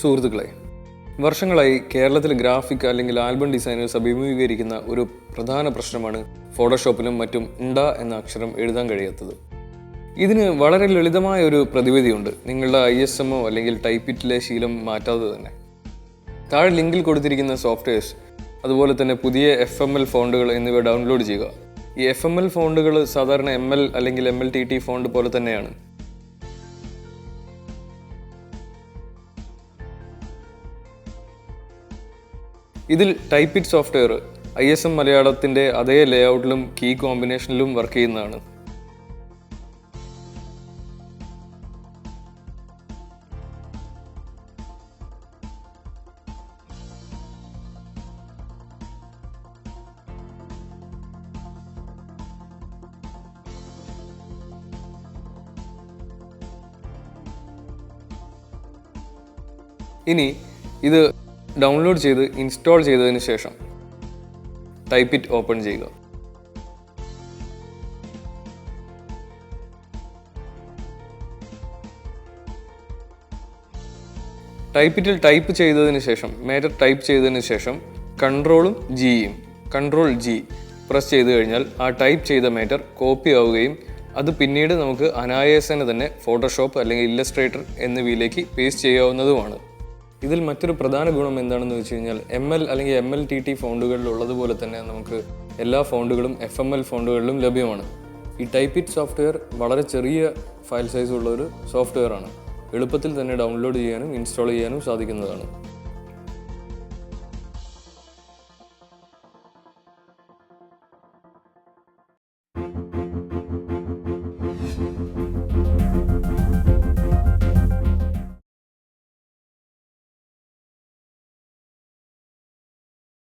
സുഹൃത്തുക്കളെ വർഷങ്ങളായി കേരളത്തിൽ ഗ്രാഫിക് അല്ലെങ്കിൽ ആൽബം ഡിസൈനേഴ്സ് അഭിമുഖീകരിക്കുന്ന ഒരു പ്രധാന പ്രശ്നമാണ് ഫോട്ടോഷോപ്പിലും മറ്റും ഉണ്ട എന്ന അക്ഷരം എഴുതാൻ കഴിയാത്തത്. ഇതിന് വളരെ ലളിതമായ ഒരു പ്രതിവിധിയുണ്ട്. നിങ്ങളുടെ ഐ എസ് എമ്മോ അല്ലെങ്കിൽ ടൈപ്പിറ്റിലെ ശീലം മാറ്റാതെ തന്നെ. താഴെ ലിങ്കിൽ കൊടുത്തിരിക്കുന്ന സോഫ്റ്റ്വെയർസ് അതുപോലെ തന്നെ പുതിയ എഫ് എം എൽ ഫോണ്ടുകൾ എന്നിവ ഡൗൺലോഡ് ചെയ്യുക. ഈ എഫ് എം എൽ ഫോണ്ടുകൾ സാധാരണ എം എൽ അല്ലെങ്കിൽ M L T T font പോലെ തന്നെയാണ്. ഇതിൽ TypeIt software I S M മലയാളത്തിന്റെ അതേ ലേഔട്ടിലും കീ കോമ്പിനേഷനിലും വർക്ക് ചെയ്യുന്നതാണ്. ഇനി ഇത് ഡൗൺലോഡ് ചെയ്ത് ഇൻസ്റ്റാൾ ചെയ്തതിന് ശേഷം ടൈപ്പ് ഇറ്റ് ഓപ്പൺ ചെയ്യുക. ടൈപ്പിറ്റിൽ ടൈപ്പ് ചെയ്തതിന് ശേഷം മേറ്റർ ടൈപ്പ് ചെയ്തതിന് ശേഷം കൺട്രോളും ജിയും കൺട്രോൾ ജി പ്രസ് ചെയ്ത് കഴിഞ്ഞാൽ ആ ടൈപ്പ് ചെയ്ത മേറ്റർ കോപ്പി ആവുകയും അത് പിന്നീട് നമുക്ക് അനായാസേന തന്നെ ഫോട്ടോഷോപ്പ് അല്ലെങ്കിൽ ഇല്ലസ്ട്രേറ്റർ എന്നിവയിലേക്ക് പേസ്റ്റ് ചെയ്യാവുന്നതുമാണ്. ഇതിൽ മറ്റൊരു പ്രധാന ഗുണം എന്താണെന്ന് വെച്ച് കഴിഞ്ഞാൽ എം എൽ അല്ലെങ്കിൽ എം എൽ ടി ടി ഫോണ്ടുകളിൽ ഉള്ളതുപോലെ തന്നെ നമുക്ക് എല്ലാ ഫോണ്ടുകളും എഫ് എം എൽ ഫോണ്ടുകളിലും ലഭ്യമാണ്. ഈ ടൈപ്പ് ഇറ്റ് സോഫ്റ്റ്വെയർ വളരെ ചെറിയ ഫയൽ സൈസ് ഉള്ള ഒരു സോഫ്റ്റ്വെയർ ആണ്. എളുപ്പത്തിൽ തന്നെ ഡൗൺലോഡ് ചെയ്യാനും ഇൻസ്റ്റാൾ ചെയ്യാനും സാധിക്കുന്നതാണ്.